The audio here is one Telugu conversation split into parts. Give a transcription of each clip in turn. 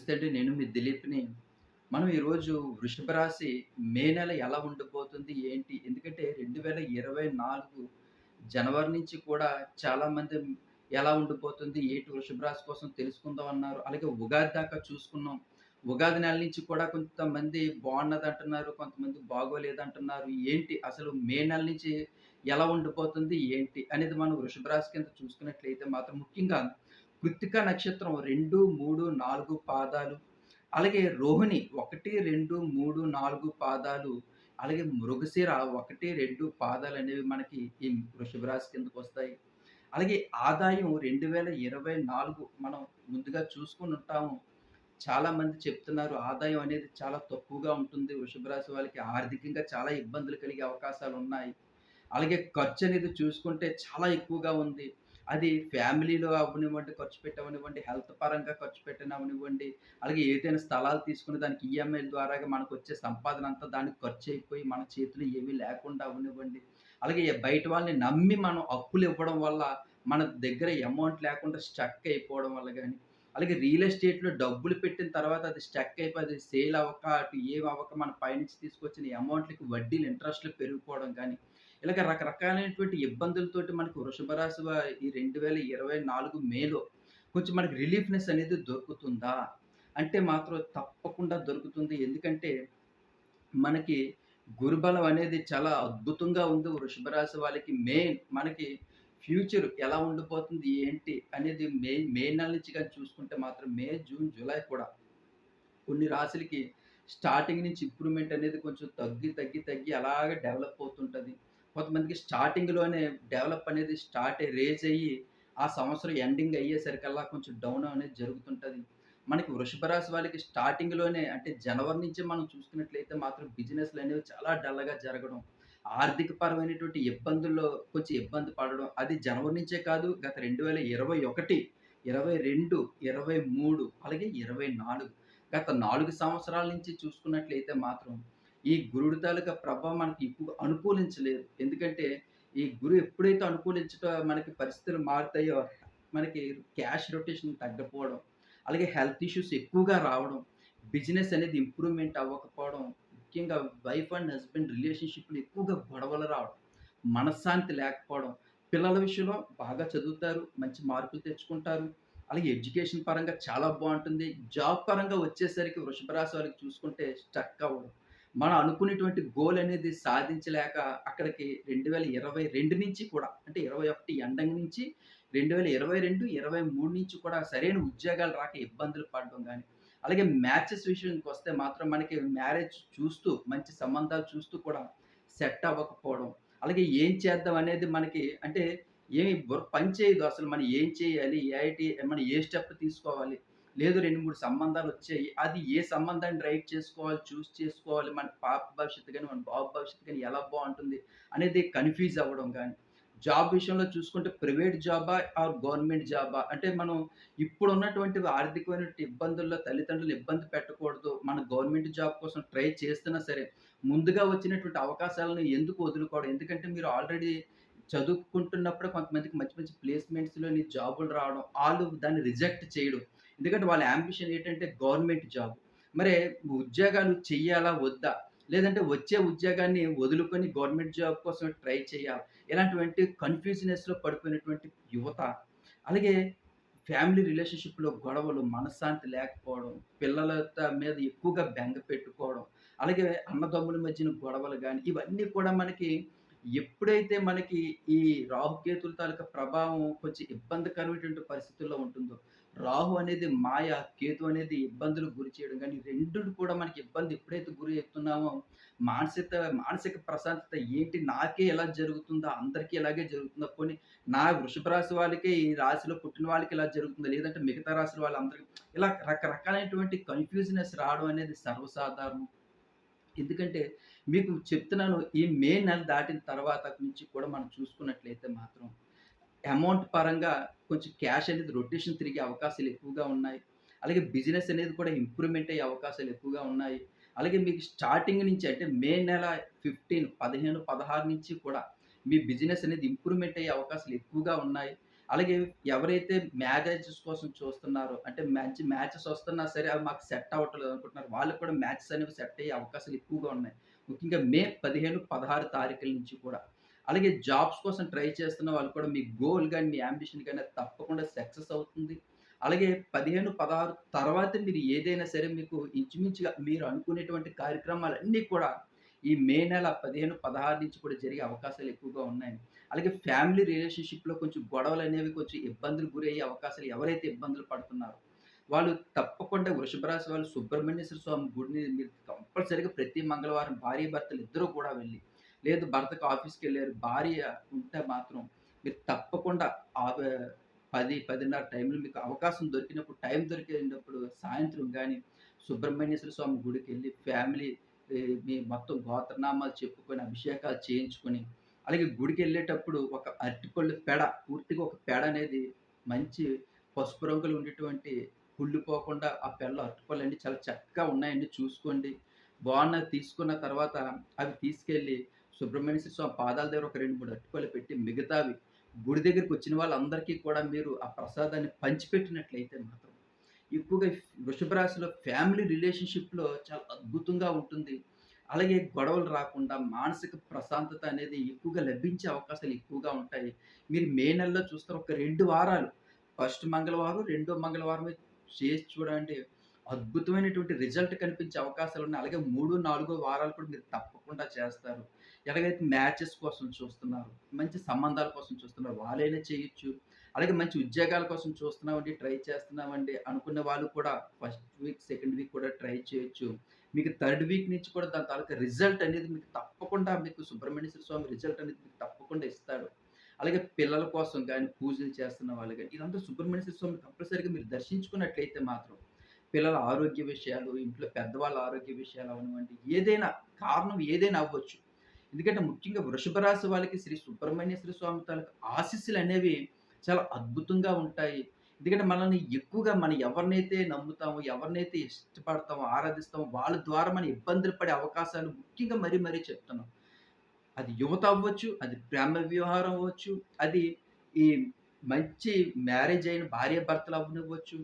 నమస్తే అండి. నేను మీ దిలీప్‌ని. మనం ఈరోజు వృషభ రాశి మే నెల ఎలా ఉండబోతుంది? ఏంటి? ఎందుకంటే 2024 జనవరి నుంచి కూడా చాలామంది ఎలా ఉండిపోతుంది? ఏటి వృషభ రాశి కోసం తెలుసుకుందాం అన్నారు. అలాగే ఉగాది దాకా చూసుకున్నాం. ఉగాది నెల నుంచి కూడా కొంతమంది బాగున్నది అంటున్నారు కొంతమంది బాగోలేదంటున్నారు. ఏంటి అసలు మే నెల నుంచి ఎలా ఉండిపోతుంది? ఏంటి? అనేది మనం వృషభ రాశి కింద చూసుకున్నట్లయితే మాత్రం ముఖ్యంగా కృత్తిక నక్షత్రం 2, 3, 4 పాదాలు, అలాగే రోహిణి 1, 2, 3, 4 పాదాలు, అలాగే మృగశిర 1, 2 పాదాలనేవి మనకి ఈ వృషభ రాశి కిందకొస్తాయి. అలాగే ఆదాయం 2024 మనం ముందుగా చూసుకొని ఉంటాము. చాలామంది చెప్తున్నారు ఆదాయం అనేది చాలా తక్కువగా ఉంటుంది. వృషభ రాశి వాళ్ళకి ఆర్థికంగా చాలా ఇబ్బందులు కలిగే అవకాశాలు ఉన్నాయి అలాగే ఖర్చు అనేది చూసుకుంటే చాలా ఎక్కువగా ఉంది. అది ఫ్యామిలీలో అవ్వనివ్వండి, ఖర్చు పెట్టవనివ్వండి హెల్త్ పరంగా ఖర్చు పెట్టనివ్వనివ్వండి, అలాగే ఏదైనా స్థలాలు తీసుకుని దానికి ఈఎంఐల ద్వారాగా మనకొచ్చే సంపాదనంతా దానికి ఖర్చయిపోయి మన చేతిలో ఏమీ లేకుండా అవ్వనివ్వండి. అలాగే బయట వాళ్ళని నమ్మి మనం అప్పులు ఇవ్వడం వల్ల మన దగ్గర అమౌంట్ లేకుండా స్టక్ అయిపోవడం వల్ల కానీ అలాగే రియల్ ఎస్టేట్‌లో డబ్బులు పెట్టిన తర్వాత అది స్టక్ అయిపోయి అది సేల్ అవ్వక, అటు ఏం అవ్వక మన పైనుంచి తీసుకొచ్చిన అమౌంట్‌లకి వడ్డీలు, ఇంట్రెస్ట్‌లు పెరిగిపోవడం కానీ ఇలాగ రకరకాలైనటువంటి ఇబ్బందులతోటి మనకు వృషభ రాశి వా ఈ 2024 మేలో కొంచెం మనకి రిలీఫ్‌నెస్ అనేది దొరుకుతుందా? అంటే మాత్రం తప్పకుండా దొరుకుతుంది. ఎందుకంటే మనకి గురుబలం అనేది చాలా అద్భుతంగా ఉంది వృషభ రాశి వాళ్ళకి. మెయిన్ మనకి ఫ్యూచర్ ఎలా ఉండిపోతుంది? ఏంటి? అనేది మే మే నెల నుంచి కానీ చూసుకుంటే మాత్రం మే, జూన్, జూలై కూడా కొన్ని రాశులకి స్టార్టింగ్ నుంచి ఇంప్రూవ్‌మెంట్ అనేది కొంచెం తగ్గి, తగ్గి, తగ్గి అలాగే డెవలప్ అవుతుంటుంది కొంతమందికి స్టార్టింగ్‌లోనే డెవలప్ అనేది స్టార్ట్ అయ్యి రేజ్ అయ్యి, ఆ సంవత్సరం ఎండింగ్ అయ్యేసరికల్లా కొంచెం డౌన్ అనేది జరుగుతుంటుంది మనకి వృషభ రాశి వాళ్ళకి స్టార్టింగ్‌లోనే అంటే జనవరి నుంచి మనం చూసుకున్నట్లయితే మాత్రం బిజినెస్లు అనేవి చాలా డల్‌గా జరగడం. ఆర్థిక పరమైనటువంటి ఇబ్బందుల్లో కొంచెం ఇబ్బంది పడడం. అది జనవరి నుంచే కాదు గత 2021, 22, 23 అలాగే 24 గత నాలుగు సంవత్సరాల నుంచి చూసుకున్నట్లయితే మాత్రం ఈ గురుడు తాలూకా ప్రభావం మనకి ఎక్కువగా అనుకూలించలేదు. ఎందుకంటే ఈ గురు ఎప్పుడైతే అనుకూలించటో మనకి పరిస్థితులు మారుతాయో మనకి క్యాష్ రొటేషన్ తగ్గపోవడం అలాగే హెల్త్ ఇష్యూస్ ఎక్కువగా రావడం, బిజినెస్ అనేది ఇంప్రూవ్‌మెంట్ అవ్వకపోవడం, ముఖ్యంగా వైఫ్ అండ్ హస్బెండ్ రిలేషన్షిప్లు ఎక్కువగా గొడవలు రావడం, మనశ్శాంతి లేకపోవడం, పిల్లల విషయంలో బాగా చదువుతారు, మంచి మార్కులు తెచ్చుకుంటారు. అలాగే ఎడ్యుకేషన్ పరంగా చాలా బాగుంటుంది జాబ్ పరంగా వచ్చేసరికి వృషభ రాశి వాళ్ళకి చూసుకుంటే స్టక్ అవ్వడం. మనం అనుకునేటువంటి గోల్ అనేది సాధించలేక అక్కడికి 2022 నుంచి కూడా అంటే 21 ఎండింగ్ నుంచి 2022, 23 నుంచి కూడా సరైన ఉద్యోగాలు రాక ఇబ్బందులు పడడం కానీ అలాగే మ్యాచెస్ విషయానికొస్తే మాత్రం మనకి మ్యారేజ్ చూస్తూ మంచి సంబంధాలు చూస్తూ కూడా సెట్ అవ్వకపోవడం. అలాగే ఏం చేద్దాం అనేది మనకి అంటే ఏమి పని చేయదు. అసలు మనం ఏం చేయాలి? ఏఐటి మనం ఏ స్టెప్ తీసుకోవాలి? లేదు రెండు మూడు సంబంధాలు వచ్చాయి అది ఏ సంబంధాన్ని డ్రైవ్ చేసుకోవాలి, చూస్ చేసుకోవాలి, మన పాప భవిష్యత్తు కానీ మన బాబు భవిష్యత్తు కానీ ఎలా బాగుంటుంది అనేది కన్‌ఫ్యూజ్ అవ్వడం కానీ జాబ్ విషయంలో చూసుకుంటే ప్రైవేట్ జాబా? ఆర్ గవర్నమెంట్ జాబా? అంటే మనం ఇప్పుడున్నటువంటి ఆర్థికమైన ఇబ్బందుల్లో తల్లిదండ్రులు ఇబ్బంది పెట్టకూడదు. మన గవర్నమెంట్ జాబ్ కోసం ట్రై చేస్తున్నా సరే, ముందుగా వచ్చినటువంటి అవకాశాలను ఎందుకు వదులుకోవడం? ఎందుకంటే మీరు ఆల్రెడీ చదువుకుంటున్నప్పుడు కొంతమందికి మంచి మంచి ప్లేస్‌మెంట్స్‌లోని జాబులు రావడం, వాళ్ళు దాన్ని రిజెక్ట్ చేయడం. ఎందుకంటే వాళ్ళ యాంబిషన్ ఏంటంటే గవర్నమెంట్ జాబ్. మరి ఉద్యోగాలు చెయ్యాలా? వద్దా? లేదంటే వచ్చే ఉద్యోగాన్ని వదులుకొని గవర్నమెంట్ జాబ్ కోసం ట్రై చేయాలి ఇలాంటివంటి కన్‌ఫ్యూజనెస్‌లో పడిపోయినటువంటి యువత. అలాగే ఫ్యామిలీ రిలేషన్‌షిప్‌లో గొడవలు, మనశ్శాంతి లేకపోవడం, పిల్లల మీద ఎక్కువగా బెంగ పెట్టుకోవడం, అలాగే అన్నదమ్ముల మధ్యన గొడవలు కానీ ఇవన్నీ కూడా మనకి ఎప్పుడైతే మనకి ఈ రాహుకేతుల తాలూకా ప్రభావం కొంచెం ఇబ్బందికరమైనటువంటి పరిస్థితుల్లో ఉంటుందో, రాహు అనేది మాయ, కేతు అనేది ఇబ్బందులు గురి చేయడం కానీ రెండు కూడా మనకి ఇబ్బంది ఎప్పుడైతే గురి అవుతున్నామో మానసిక మానసిక ప్రశాంతత ఏంటి నాకే ఎలా జరుగుతుందో అందరికీ ఇలాగే జరుగుతుందో కొన్ని నా వృషభ రాశి వాళ్ళకే ఈ రాశిలో పుట్టిన వాళ్ళకి ఇలా జరుగుతుందా? లేదంటే మిగతా రాశుల వాళ్ళందరికీ ఇలా రకరకాలైనటువంటి కన్‌ఫ్యూజనెస్ రావడం అనేది సర్వసాధారణం. ఎందుకంటే మీకు చెప్తున్నాను ఈ మే నెల దాటిన తర్వాత నుంచి కూడా మనం చూసుకున్నట్లయితే మాత్రం అమౌంట్ పరంగా కొంచెం క్యాష్ అనేది రొటేషన్ తిరిగే అవకాశాలు ఎక్కువగా ఉన్నాయి. అలాగే బిజినెస్ అనేది కూడా ఇంప్రూవ్‌మెంట్ అయ్యే అవకాశాలు ఎక్కువగా ఉన్నాయి. అలాగే మీకు స్టార్టింగ్ నుంచి అంటే మే నెల 15, 15, 16 నుంచి కూడా మీ బిజినెస్ అనేది ఇంప్రూవ్‌మెంట్ అయ్యే అవకాశాలు ఎక్కువగా ఉన్నాయి. అలాగే ఎవరైతే మ్యారేజెస్ కోసం చూస్తున్నారో అంటే మంచి మ్యాచెస్ వస్తున్నా సరే అవి మాకు సెట్ అవ్వట్లేదు అనుకుంటున్నారు. వాళ్ళకి కూడా మ్యాచెస్ అనేవి సెట్ అయ్యే అవకాశాలు ఎక్కువగా ఉన్నాయి. ముఖ్యంగా మే పదిహేను పదహారు తారీఖుల నుంచి కూడా. అలాగే జాబ్స్ కోసం ట్రై చేస్తున్న వాళ్ళు కూడా మీ గోల్ కానీ మీ అంబిషన్ కానీ తప్పకుండా సక్సెస్ అవుతుంది. అలాగే పదిహేను పదహారు తర్వాత మీరు ఏదైనా సరే మీకు ఇంచుమించుగా మీరు అనుకునేటువంటి కార్యక్రమాలన్నీ కూడా ఈ మే నెల పదిహేను పదహారు నుంచి కూడా జరిగే అవకాశాలు ఎక్కువగా ఉన్నాయి. అలాగే ఫ్యామిలీ రిలేషన్షిప్లో కొంచెం గొడవలు అనేవి కొంచెం ఇబ్బందులు గురయ్యే అవకాశాలు ఎవరైతే ఇబ్బందులు పడుతున్నారో వాళ్ళు తప్పకుండా వృషభ రాశి వాళ్ళు సుబ్రహ్మణ్యేశ్వర స్వామి గుడిని మీరు కంపల్సరిగా ప్రతి మంగళవారం భార్య భర్తలు ఇద్దరూ కూడా వెళ్ళి లేదు భర్తకు ఆఫీస్కి వెళ్ళారు భార్య ఉంటే మాత్రం మీరు తప్పకుండా ఆ పది పదిన్నర టైంలో మీకు అవకాశం దొరికినప్పుడు టైం దొరికినప్పుడు సాయంత్రం కానీ సుబ్రహ్మణ్యేశ్వర స్వామి గుడికి వెళ్ళి ఫ్యామిలీ మీ మొత్తం గోత్రనామాలు చెప్పుకొని అభిషేకాలు చేయించుకొని అలాగే గుడికి వెళ్ళేటప్పుడు ఒక అరటిపళ్ళు పెడ పూర్తిగా ఒక పెడ అనేది మంచి పసుపు రంగులు ఉండేటువంటి కుళ్ళిపోకుండా ఆ పెళ్ళ అరటిపళ్ళు అండి చాలా చక్కగా ఉన్నాయండి చూసుకోండి. బాగున్నది తీసుకున్న తర్వాత అవి తీసుకెళ్ళి సుబ్రహ్మణ్య స్వామి పాదాల దగ్గర ఒక రెండు మూడు అరటిపళ్ళు పెట్టి మిగతావి గుడి దగ్గరికి వచ్చిన వాళ్ళందరికీ కూడా మీరు ఆ ప్రసాదాన్ని పంచిపెట్టినట్లయితే మాత్రం ఎక్కువగా వృషభ రాశిలో ఫ్యామిలీ రిలేషన్షిప్లో చాలా అద్భుతంగా ఉంటుంది. అలాగే గొడవలు రాకుండా మానసిక ప్రశాంతత అనేది ఎక్కువగా లభించే అవకాశాలు ఎక్కువగా ఉంటాయి. మీరు మే నెలలో చూస్తారు ఒక రెండు వారాలు. ఫస్ట్ మంగళవారం రెండో మంగళవారం చేసి చూడండి. అద్భుతమైనటువంటి రిజల్ట్ కనిపించే అవకాశాలు ఉన్నాయి. అలాగే మూడు నాలుగో వారాలు కూడా మీరు తప్పకుండా చేస్తారు. ఎలాగైతే మ్యాచెస్ కోసం చూస్తున్నారు మంచి సంబంధాల కోసం చూస్తున్నారు వాళ్ళైనా చేయొచ్చు. అలాగే మంచి ఉద్యోగాల కోసం చూస్తున్నామండి ట్రై చేస్తున్నామండి అనుకున్న వాళ్ళు కూడా ఫస్ట్ వీక్ సెకండ్ వీక్ కూడా ట్రై చేయొచ్చు. మీకు థర్డ్ వీక్ నుంచి కూడా దాని తాలూకా రిజల్ట్ అనేది మీకు తప్పకుండా మీకు సుబ్రహ్మణ్యేశ్వర స్వామి రిజల్ట్ అనేది మీకు తప్పకుండా ఇస్తాడు. అలాగే పిల్లల కోసం కానీ పూజలు చేస్తున్న వాళ్ళు కానీ ఇదంతా సుబ్రహ్మణ్యేశ్వర స్వామి కంపల్సరీగా మీరు దర్శించుకున్నట్లయితే మాత్రం పిల్లల ఆరోగ్య విషయాలు ఇంట్లో పెద్దవాళ్ళ ఆరోగ్య విషయాలు అవనివ్వండి ఏదైనా కారణం ఏదైనా అవ్వచ్చు. ఎందుకంటే ముఖ్యంగా వృషభ రాశి వాళ్ళకి శ్రీ సుబ్రహ్మణ్యేశ్వర స్వామి తాలూకా ఆశీస్సులు అనేవి చాలా అద్భుతంగా ఉంటాయి. ఎందుకంటే మనల్ని ఎక్కువగా మనం ఎవరినైతే నమ్ముతామో ఎవరినైతే ఇష్టపడతామో ఆరాధిస్తామో వాళ్ళ ద్వారా మన ఇబ్బందులు పడే అవకాశాలు ముఖ్యంగా మరీ మరీ చెప్తున్నాం. అది యువత అవ్వచ్చు అది ప్రేమ వ్యవహారం అవ్వచ్చు అది ఈ మంచి మ్యారేజ్ అయిన భార్య భర్తలు అవ్వనివ్వచ్చు.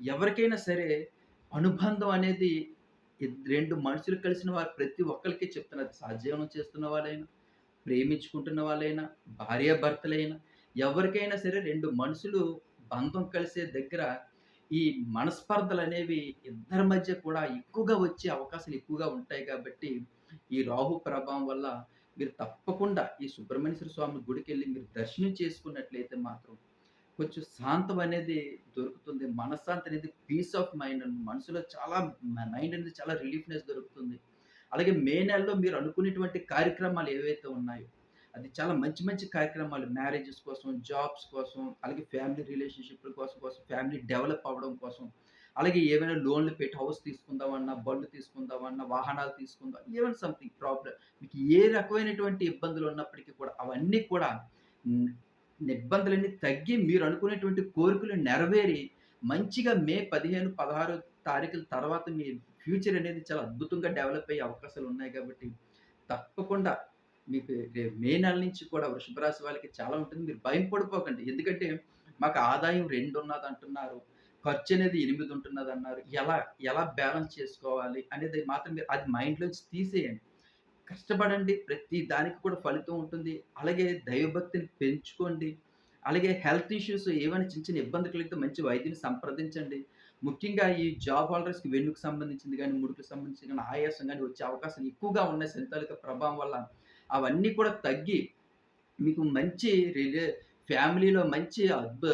ఎవరికైనా సరే అనుబంధం అనేది రెండు మనుషులు కలిసిన వారు ప్రతి ఒక్కరికి చెప్తున్నారు. సహజీవనం చేస్తున్న వాళ్ళైనా ప్రేమించుకుంటున్న వాళ్ళైనా భార్యాభర్తలైనా ఎవరికైనా సరే రెండు మనుషులు బంధం కలిసే దగ్గర ఈ మనస్పర్ధలు అనేవి ఇద్దరి మధ్య కూడా ఎక్కువగా వచ్చే అవకాశాలు ఎక్కువగా ఉంటాయి కాబట్టి ఈ రాహు ప్రభావం వల్ల మీరు తప్పకుండా ఈ సుబ్రహ్మణ్యేశ్వర స్వామి గుడికి వెళ్ళి మీరు దర్శనం చేసుకున్నట్లయితే మాత్రం కొంచెం శాంతం అనేది దొరుకుతుంది. మనశ్శాంతి అనేది పీస్ ఆఫ్ మైండ్ మనసులో చాలా మైండ్ అనేది చాలా రిలీఫ్నెస్ దొరుకుతుంది. అలాగే మే నెలలో మీరు అనుకునేటువంటి కార్యక్రమాలు ఏవైతే ఉన్నాయో అది చాలా మంచి మంచి కార్యక్రమాలు. మ్యారేజెస్ కోసం జాబ్స్ కోసం అలాగే ఫ్యామిలీ రిలేషన్షిప్ల కోసం కోసం ఫ్యామిలీ డెవలప్ అవ్వడం కోసం అలాగే ఏమైనా లోన్లు పెట్టి హౌస్ తీసుకుందామన్నా బళ్ళు తీసుకుందామన్నా వాహనాలు తీసుకుందాం ఏమైనా సంథింగ్ ప్రాబ్లం మీకు ఏ రకమైనటువంటి ఇబ్బందులు ఉన్నప్పటికీ కూడా అవన్నీ కూడా ఇబ్బందులన్నీ తగ్గి మీరు అనుకునేటువంటి కోరికలు నెరవేరి మంచిగా మే పదిహేను పదహారు తారీఖుల తర్వాత మీ ఫ్యూచర్ అనేది చాలా అద్భుతంగా డెవలప్ అయ్యే అవకాశాలు ఉన్నాయి కాబట్టి తప్పకుండా మీకు మే నెల నుంచి కూడా వృషభ రాశి వాళ్ళకి చాలా ఉంటుంది. మీరు భయం పడిపోకండి. ఎందుకంటే మాకు ఆదాయం రెండు ఉన్నది అంటున్నారు. ఖర్చు అనేది ఎనిమిది ఉంటున్నది అన్నారు. ఎలా ఎలా బ్యాలెన్స్ చేసుకోవాలి అనేది మాత్రం మీరు అది మైండ్లోంచి తీసేయండి. కష్టపడండి. ప్రతి దానికి కూడా ఫలితం ఉంటుంది. అలాగే దైవభక్తిని పెంచుకోండి. అలాగే హెల్త్ ఇష్యూస్ ఏమైనా చిన్న చిన్న ఇబ్బంది కలిగితే మంచి వైద్యుని సంప్రదించండి. ముఖ్యంగా ఈ జాబ్ హోల్డర్స్కి వెన్నుకు సంబంధించింది కానీ ముడుకు సంబంధించింది కానీ ఆయాసం కానీ వచ్చే అవకాశాలు ఎక్కువగా ఉన్నాయి సంతాలిక ప్రభావం వల్ల అవన్నీ కూడా తగ్గి మీకు మంచి రిలే ఫ్యామిలీలో మంచి అద్భు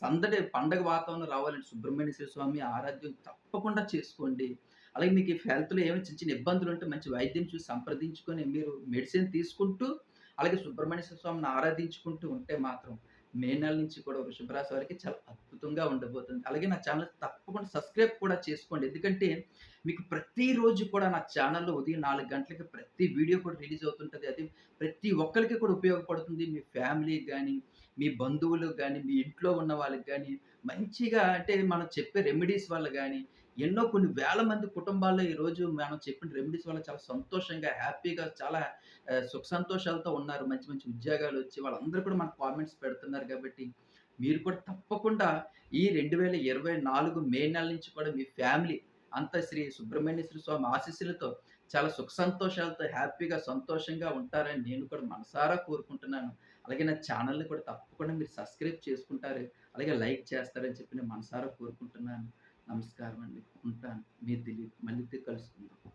సందడి పండగ వాతావరణం రావాలంటే సుబ్రహ్మణ్య స్వామి ఆరాధ్యం తప్పకుండా చేసుకోండి. అలాగే మీకు ఈ హెల్త్లో ఏమైనా చిన్న చిన్న ఇబ్బందులు ఉంటే మంచి వైద్యం చూసి సంప్రదించుకొని మీరు మెడిసిన్ తీసుకుంటూ అలాగే సుబ్రహ్మణ్య స్వామిని ఆరాధించుకుంటూ ఉంటే మాత్రం మే నెల నుంచి కూడా వృషభ రాశి వారికి చాలా అద్భుతంగా ఉండబోతుంది. అలాగే నా ఛానల్ తప్పకుండా సబ్స్క్రైబ్ కూడా చేసుకోండి. ఎందుకంటే మీకు ప్రతిరోజు కూడా నా ఛానల్లో ఉదయం నాలుగు గంటలకి ప్రతి వీడియో కూడా రిలీజ్ అవుతుంటుంది. అది ప్రతి ఒక్కరికి కూడా ఉపయోగపడుతుంది. మీ ఫ్యామిలీ కానీ మీ బంధువులకు కానీ మీ ఇంట్లో ఉన్న వాళ్ళకి కానీ మంచిగా అంటే మనం చెప్పే రెమెడీస్ వల్ల కానీ ఎన్నో కొన్ని వేల మంది కుటుంబాల్లో ఈరోజు మనం చెప్పిన రెమెడీస్ వల్ల చాలా సంతోషంగా, హ్యాపీగా చాలా సుఖ సంతోషాలతో ఉన్నారు. మంచి మంచి ఉద్యోగాలు వచ్చి వాళ్ళందరూ కూడా మనకు కామెంట్స్ పెడుతున్నారు కాబట్టి, మీరు కూడా తప్పకుండా ఈ 2024 మే నెల నుంచి కూడా మీ ఫ్యామిలీ అంత శ్రీ సుబ్రహ్మణ్యేశ్వర స్వామి ఆశీస్సులతో చాలా సుఖ సంతోషాలతో, హ్యాపీగా, సంతోషంగా ఉంటారని నేను కూడా మనసారా కోరుకుంటున్నాను. అలాగే నా ఛానల్ని కూడా తప్పకుండా మీరు సబ్స్క్రైబ్ చేసుకుంటారు. అలాగే లైక్ చేస్తారని చెప్పి నేను మనసారా కోరుకుంటున్నాను. నమస్కారం అండి. ఉంటాను. మీ దిలీప్. మళ్ళీ కలుసుకుందాం.